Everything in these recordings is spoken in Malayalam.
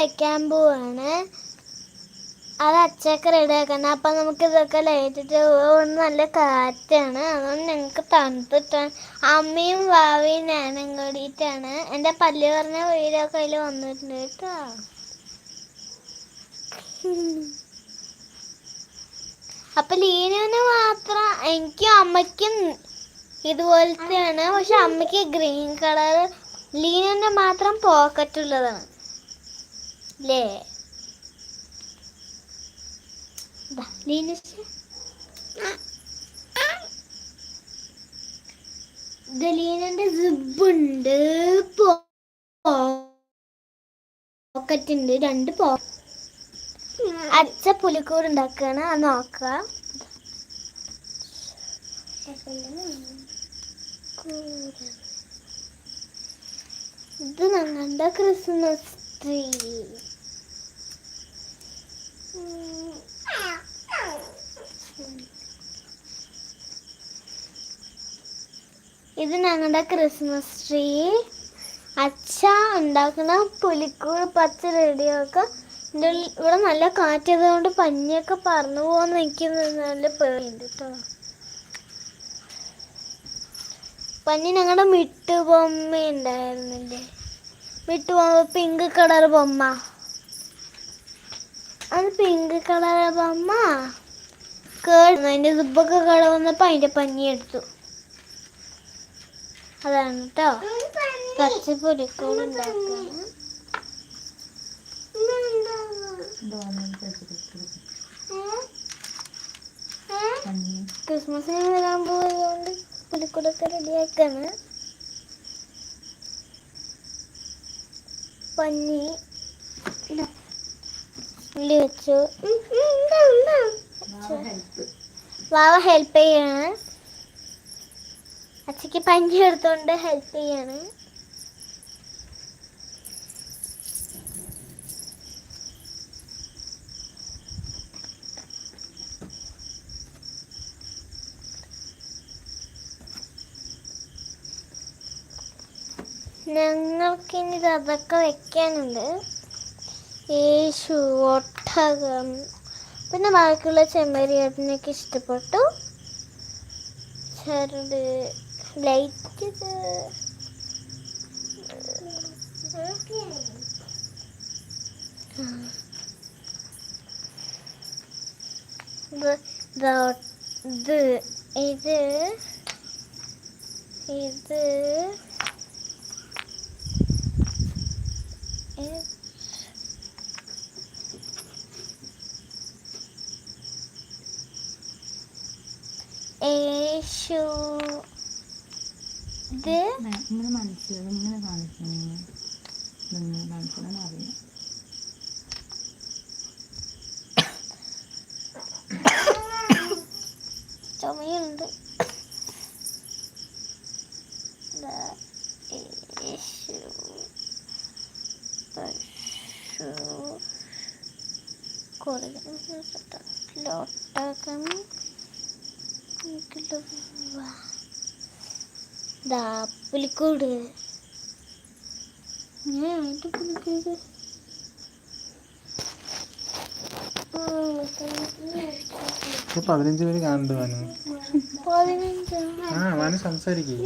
വെക്കാൻ പോവാണ്. അത് അച്ചൊക്കെ റെഡിയാക്കണം അപ്പം നമുക്ക് ഇതൊക്കെ ലൈറ്റിട്ട് പോകുന്ന നല്ല കാറ്റാണ്. അതുകൊണ്ട് ഞങ്ങൾക്ക് തണുത്തിട്ടാണ് അമ്മയും വാവിയും ഞാനും കൂടിയിട്ടാണ്. എന്റെ പല്ല് പറഞ്ഞ വീഡിയോ ഒക്കെ അതിൽ വന്നിട്ടുണ്ട് കേട്ടോ. അപ്പൊ ലീനുവിന് മാത്രം എനിക്കും അമ്മയ്ക്കും ഇതുപോലത്തെയാണ്. പക്ഷെ അമ്മയ്ക്ക് ഗ്രീൻ കളർ ലീനുവിന്റെ മാത്രം പോക്കറ്റ് ഉള്ളതാണ്. അല്ലേ ദാ, ലീനുശ്ശെ. ഇത് ലീനുന്റെ സിബുണ്ട് പോക്കറ്റ് ഉണ്ട്. രണ്ട് പോ അച്ഛ പുലിക്കൂട് ഉണ്ടാക്കുകയാണ് അത് നോക്കുക ഇത് ഞങ്ങളുടെ ക്രിസ്മസ് ട്രീ? ഇത് ഞങ്ങളുടെ ക്രിസ്മസ് ട്രീ അച്ഛ ഉണ്ടാക്കുന്ന പുലിക്കൂട് പച്ച റെഡിയൊക്കെ എന്റെ ഇവിടെ നല്ല കാറ്റത് കൊണ്ട് പഞ്ഞിയൊക്കെ പറന്നു പോകാൻ നിൽക്കുന്ന നല്ല പേടിയുണ്ട് കേട്ടോ പഞ്ഞി ഞങ്ങളുടെ മിട്ടു ബൊമ്മ ഉണ്ടായിരുന്നില്ലേ മിട്ടു ബൊമ്മ പിങ്ക് കളർ ബൊമ്മ അത് പിങ്ക് കളർ ബൊമ്മ കേടുന്നു അതിന്റെ സുബൊക്കെ കളർ വന്നപ്പോൾ അതിന്റെ പഞ്ഞി എടുത്തു. അതാണ് കേട്ടോ കുറച്ച് പുലിക്കൂട് ക്രിസ്മസിന് വരാൻ പോയതുകൊണ്ട് പുലിക്കൂടൊക്കെ റെഡിയാക്കാണ് പഞ്ഞി. ഇതാ. ഉള്ളി വെച്ചു വാവ ഹെൽപ്പ് ചെയ്യാണ്. അച്ഛക്ക് പഞ്ഞി എടുത്തോണ്ട് ഹെൽപ്പ് ചെയ്യാണ്. ഞങ്ങൾക്കിനി അതൊക്കെ വെക്കാനുണ്ട്. യേശു ഒട്ടകം. പിന്നെ ബാക്കിയുള്ള ചെമ്മരിയാട്ടിനൊക്കെ ഇഷ്ടപ്പെട്ടു. ചെറുത് ലൈറ്റ് ഇത് ഇത് ഇത്. യേശു ഇത് നിങ്ങൾ മനസ്സിലാവും ഇങ്ങനെ നിങ്ങൾ കാണിക്കണം. അറിയാം ചുമയുണ്ട് ദാ യേശു പശു ലോട്ടകം ദാ പുലിക്കൂട്. ഞാൻ പുലിക്കൂട്. പതിനഞ്ച് പേര് കാണുന്നുണ്ട് വാനു ആ വാനു സംസാരിക്കും.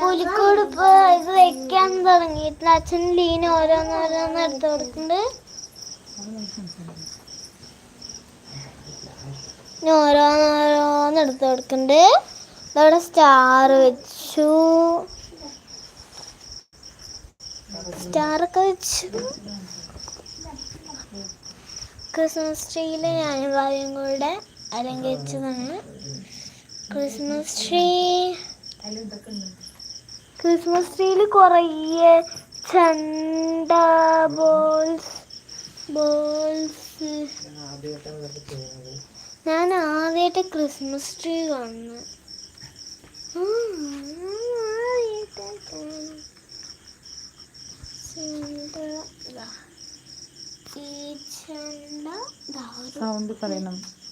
പുലിക്കോട് ഇപ്പൊ ഇത് വെക്കാൻ തുടങ്ങിയിട്ടില്ല. അച്ഛൻ ലീന ഓരോന്ന് ഓരോന്ന് എടുത്ത് കൊടുക്കുന്നുണ്ട്. ഇനി ഓരോന്ന് ഓരോന്ന് എടുത്ത് കൊടുക്കണ്ട്. ഇതവിടെ സ്റ്റാർ വെച്ചു. സ്റ്റാറൊക്കെ വെച്ചു. ക്രിസ്മസ് ട്രീയിൽ ഞാൻ ഭാവിയും കൂടെ അലങ്കരിച്ചതാണ്. ക്രിസ്മസ് ട്രീ ക്രിസ്മസ് ട്രീയിൽ കുറേ ചണ്ട ബോൾസ് ബോൾസ് ഞാൻ ആദ്യമായിട്ട് ക്രിസ്മസ് ട്രീ കാണുന്നു.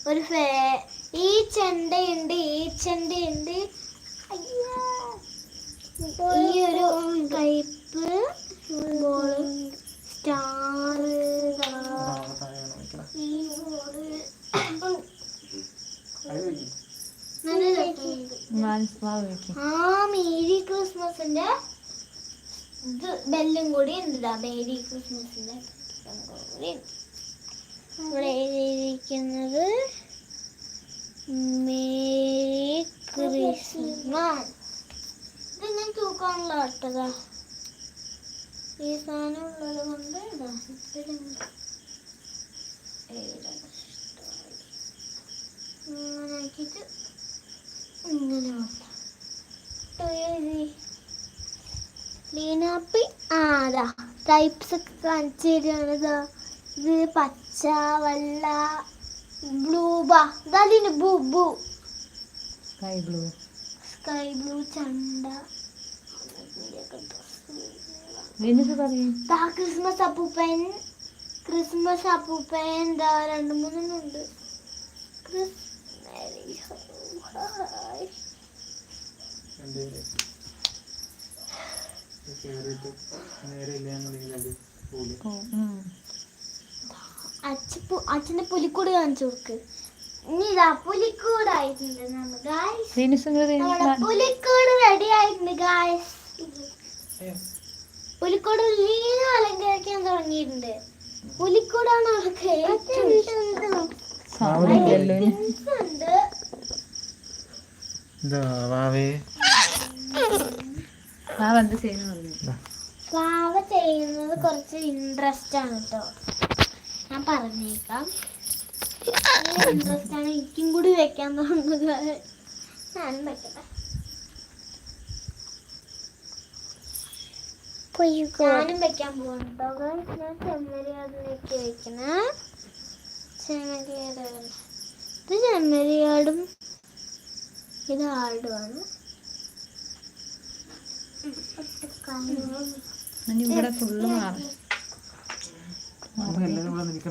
ഒരു ഫേ ഈ ചെണ്ടയുണ്ട് ഈ ചെണ്ടയുണ്ട്. ഈ ഒരു കയ്പ് സ്റ്റാർ ഈ ബോൾ മേരി ക്രിസ്മസിന്റെ ഇത് ബെല്ലും കൂടി ഉണ്ടാ മേരി ക്രിസ്മസിന്റെ ഇവിടെ എഴുതിയിരിക്കുന്നത് മേരി ക്രിസ്മസ്. ഇത് ഞാൻ തൂക്കാനുള്ള ഈ സാധനം ഉള്ളത് കൊണ്ട് ഇതാ ആക്കിയിട്ട് ഇങ്ങനെ. ലീനാപ്പി ആ അതാ. ടൈപ്സ് ഒക്കെ കാണിച്ചു തരികയാണ്. ഇതാ. ഇത് പച്ച വെള്ള ബ്ലൂ ബാ. ഇതാ ലീന ബൂ ബൂ. സ്കൈ ബ്ലൂ സ്കൈ ബ്ലൂ ചണ്ട. ക്രിസ്മസ് അപ്പൂപ്പൻ. ക്രിസ്മസ് അപ്പൂപ്പൻ. ദാ രണ്ട് മൂന്നെണ്ണം ഉണ്ട്. ക്രിസ് അച്ഛന്റെ പുലിക്കൂട് കാണിച്ചു കൊടുക്ക്. പുലിക്കൂട് റെഡി ആയിട്ടുണ്ട് ഗായ്സ് പുലിക്കൂട് ലീന അലങ്കരിക്കാൻ തുടങ്ങിയിട്ടുണ്ട്. പുലിക്കൂടാണ് അവർക്ക് ഏറ്റവും പാവ ചെയ്യുന്നത് കുറച്ച് ഇൻട്രസ്റ്റ് ആണ് കേട്ടോ ഞാൻ പറഞ്ഞേക്കാം. ഇൻട്രസ്റ്റ് ആണ്. എനിക്കും കൂടി വെക്കാൻ തോന്നുന്നത്. ഞാനും വെക്കട്ടെ. ഞാനും വെക്കാൻ പോകുന്നുണ്ടോ ഞാൻ ചെമ്മരി ഞാൻ വെക്കണേ വെക്കണ. ചെമ്മരിയാട് ഇത് ചെമ്മരിയാടും ഇത് ആടുമാണ് ഇവിടെ ഫുള്ള് മാറും നമുക്ക്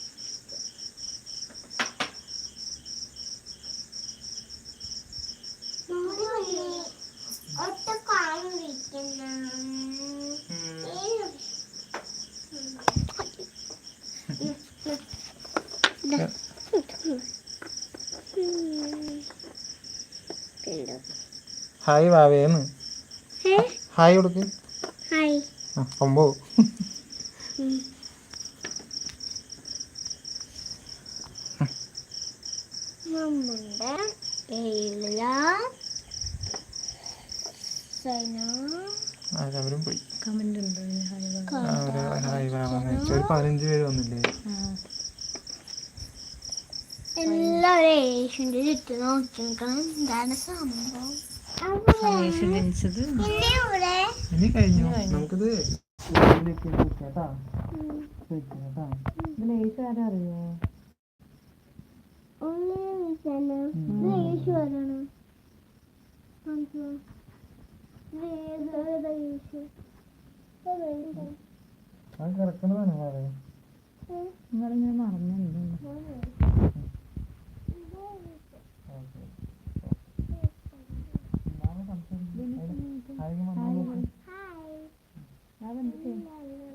ഹായ് വാവേന്ന് ഹായ് കൊടുക്ക്. കൊമ്പോ നമ്മുടെ അവരും പോയി. ഒരു പതിനഞ്ച് പേര് വന്നില്ലേ. എല്ലാവരും ചുറ്റും നോക്കി നിൽക്കണം. എന്താണ് സംഭവം? ജനിച്ചത് ഇനി കഴിഞ്ഞു. നമുക്കിത് വെക്കാട്ടാ വെക്കാട്ടാ ഇതിൽ യേശു ആരാ അറിയോ ഉള്ളി വെച്ചാലോ ഇത് യേശു ആരാണ് കാണിച്ചോ. ഇത് ഏത് ഏതാ യേശു ഏതാ യേശു? അത് കിടക്കുന്നതാണ് വാവേ നിങ്ങളിങ്ങനെ മറന്നുണ്ടോ ഹായ്. ഹായ്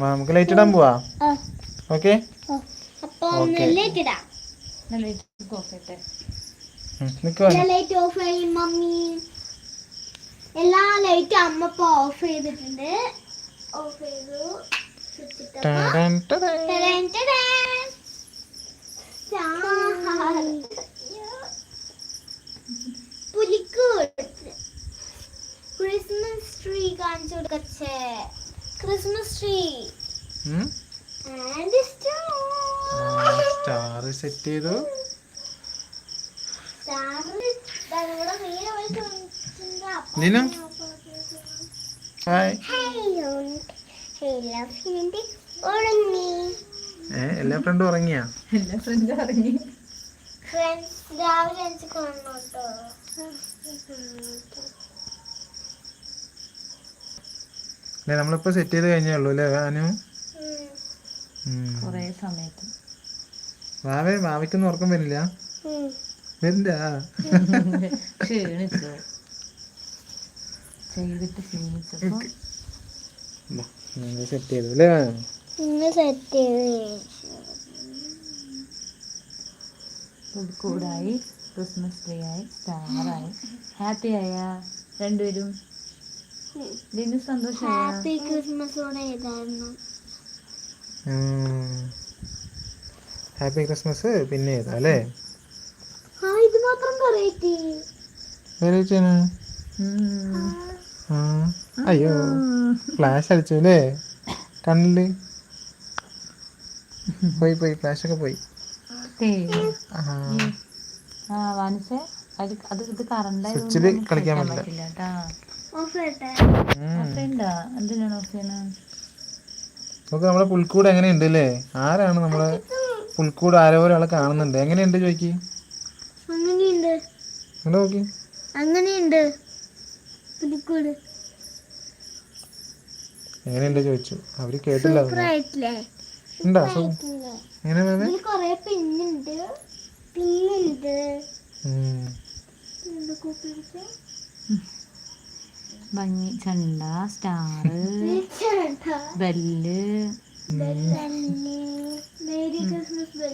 നമുക്ക് ലൈറ്റ് ഇടാൻ പോവാ. ഓക്കെ അപ്പൊ Okay. ലൈറ്റ് ഇടാം. നല്ല യേശു നോക്കട്ടെ നിൽക്കുവാ ലൈറ്റ് ഓഫ് ചെയ്യും മമ്മി. എല്ലാ ലൈറ്റും അമ്മ ഇപ്പൊ ഓഫ് ചെയ്തിട്ടുണ്ട്. ഓഫ് ചെയ്തു ടടൻ ടടൻ. ടടൻ ടടൻ. സ്റ്റാർ. പുലിക്കൂട് ക്രിസ്മസ് ട്രീ കാണിച്ചു കൊടുക്കച്ചേ Christmas tree star star set ചെയ്തു? ലിനു? ഹായ് ഏ എല്ലാ ഫ്രണ്ടും ഉറങ്ങിയാ? എല്ലാ ഫ്രണ്ടും ഉറങ്ങി. ഫ്രണ്ട്സ് രാവിലെ എനിക്ക് കാണണം കേട്ടോ അല്ലേ? നമ്മളിപ്പോ സെറ്റ് ചെയ്ത് കഴിഞ്ഞേ ഉള്ളൂ അല്ലേ വാനു. കുറേ സമയത്ത്. വാവേ വാവയ്ക്കൊന്നും ഉറക്കം വരില്ല. വരില്ല. ക്ഷീണിച്ചു. ചെയ്തിട്ട് സെറ്റ് ചെയ്തു അല്ലേ? വാനു? ഇന്ന് സെറ്റ് ചെയ്ത് പുൽക്കൂടായി ക്രിസ്മസ് ട്രീ ആയി സ്റ്റാറായി ഹാപ്പി ആയ? രണ്ടുപേരും ലിനു സന്തോഷം ഹാപ്പി ക്രിസ്മസോടെ ഏതായിരുന്നു? ഹാപ്പി ക്രിസ്മസ് പിന്നെ ഏതാ അല്ലേ? ആ ഇത് മാത്രം പറയത്തി വെറൈറ്റിയാണ് ആ. അയ്യോ ഫ്ലാഷ് അടിച്ചു അല്ലേ? കണ്ണിൽ. പോയി പോയി ഫ്ലാഷ് ഒക്കെ പോയി. സ്വിച്ചിൽ കളിക്കാൻ പറ്റില്ല. നോക്ക് നമ്മളെ പുൽക്കൂട് എങ്ങനെയുണ്ട് അല്ലേ ആരാണ് നമ്മളെ പുൽക്കൂട് ആരോ ഒരാളെ കാണുന്നുണ്ട്. എങ്ങനെയുണ്ട് ചോദിക്ക് അങ്ങനെയുണ്ട്. ഇങ്ങോട്ട് നോക്കി. അങ്ങനെയുണ്ട് പുലിക്കൂട് എങ്ങനെയുണ്ട് ചോദിച്ചു. അവർ കേട്ടില്ല ഉണ്ടോ? എങ്ങനെ പിന്നുണ്ട്. പിന്നുണ്ട്. ഭംഗി ചണ്ട സ്റ്റാർ ബെല്ല് മേരി ക്രിസ്മസ്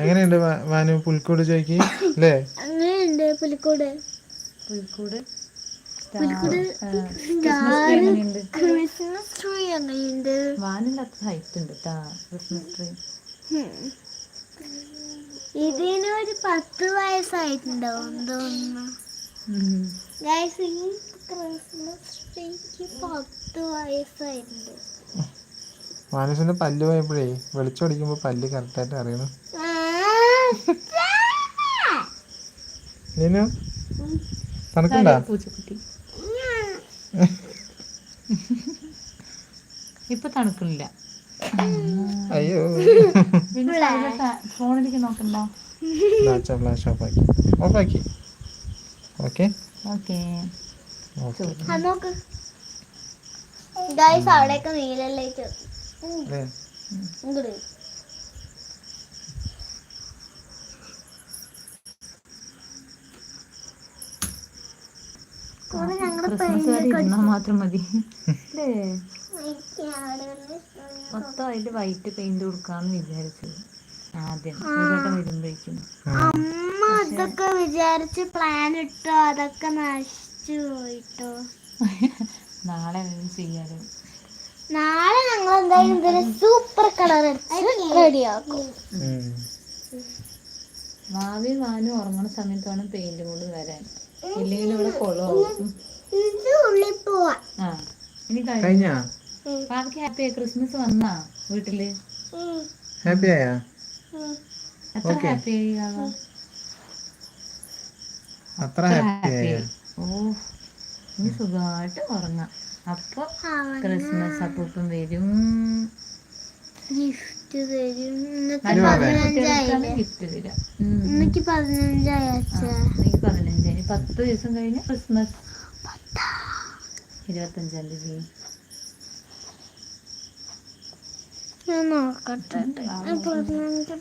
എങ്ങനെയുണ്ട് വാനു? പുൽക്കൂട് ചോയ്ക്ക് അല്ലേ? അങ്ങനെയുണ്ട് പുലിക്കൂട് പുൽക്കൂട് സ്റ്റാർ പുൽക്കൂട് ക്രിസ്മസ് ട്രീ എങ്ങനെയുണ്ട്? ക്രിസ്മസ് ട്രീ അങ്ങനെയുണ്ട്. വാനില്ലാത്ത ഹൈറ്റ് ഉണ്ട് കേട്ടാ ക്രിസ്മസ് ട്രീ. ഇതിന് ഒരു പത്ത് വയസ്സായിട്ടുണ്ടാവും തോന്നുന്നു ഗൈസ് ഈ ക്രിസ്മസ് ട്രീക്ക് പത്ത് വയസ്സായിട്ടുണ്ട്. പല്ല് പോയപ്പോഴേ വെളിച്ചം അടിക്കുമ്പോ പല്ല് കറക്റ്റായിട്ട് അറിയണം. നീനു? തണുക്കണ്ട? പൂച്ചക്കുട്ടി. ഇപ്പൊ തണുക്കണില്ല അയ്യോ. ഫോണിലേക്ക് നോക്കണ്ട flash flash okay okay okay നോക്ക്. ഗൈസ് അവിടെയൊക്കെ നീലല്ലേക്ക് ഇങ്ങോട്ട് ക്രിസ്മസ് വരെ ഇരുന്നാൽ മാത്രം മതി. അല്ലേ? മൊത്തമായിട്ട് വൈറ്റ് പെയിന്റ് കൊടുക്കാന്ന് വിചാരിച്ചത്. ആദ്യം വട്ടം വരുമ്പോഴേക്കും. അമ്മ അതൊക്കെ വിചാരിച്ച് പ്ലാൻ ഇട്ടോ. അതൊക്കെ നശിച്ചു പോയിട്ടോ. നാളെ അത് ചെയ്യാലോ? നാളെ ഞങ്ങൾ എന്തായാലും ഇതിന് സൂപ്പർ കളർ റെഡിയാക്കും ഉം. ഭാവി വാനും ഉറങ്ങണ സമയത്ത് വേണം പെയിന്റ് കൊണ്ട് വരാൻ. ഇല്ലെങ്കിൽ ഇവിടെ കുളമാവും. ഇത് പോവാ. ആ. ഇനി കഴിഞ്ഞു? കഴിഞ്ഞാ ഭാവിക്ക് ഹാപ്പി ക്രിസ്മസ് വന്നാ വീട്ടിൽ? ഹാപ്പി ആയാ? എത്ര അത്ര ഹാപ്പി ഓ ഇനി സുഖമായിട്ട് ഉറങ്ങാം. അപ്പൊ ക്രിസ്മസ് അപ്പൂപ്പം വരും. ഗിഫ്റ്റ് തരും. തരാം. പതിനഞ്ചായി പത്ത് ദിവസം കഴിഞ്ഞ് ക്രിസ്മസ് ഇരുപത്തഞ്ചാം തീയതി. ഞാൻ നോക്കട്ടെ.